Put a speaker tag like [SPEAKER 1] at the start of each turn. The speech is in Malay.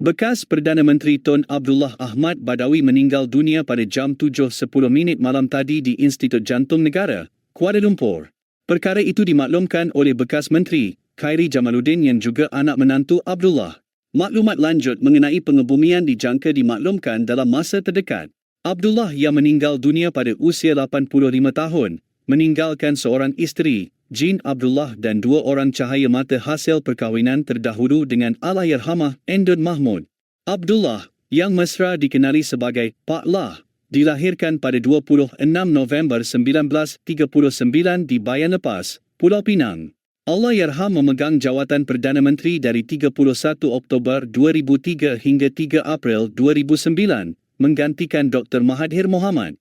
[SPEAKER 1] Bekas Perdana Menteri Tun Abdullah Ahmad Badawi meninggal dunia pada jam 7.10 minit malam tadi di Institut Jantung Negara, Kuala Lumpur. Perkara itu dimaklumkan oleh bekas menteri, Khairi Jamaluddin yang juga anak menantu Abdullah. Maklumat lanjut mengenai pengebumian dijangka dimaklumkan dalam masa terdekat. Abdullah yang meninggal dunia pada usia 85 tahun, meninggalkan seorang isteri, Jin Abdullah dan dua orang cahaya mata hasil perkahwinan terdahulu dengan Allahyarhamah Endun Mahmud. Abdullah, yang mesra dikenali sebagai Pak Lah, dilahirkan pada 26 November 1939 di Bayan Lepas, Pulau Pinang. Allahyarham memegang jawatan Perdana Menteri dari 31 Oktober 2003 hingga 3 April 2009, menggantikan Dr. Mahathir Mohamad.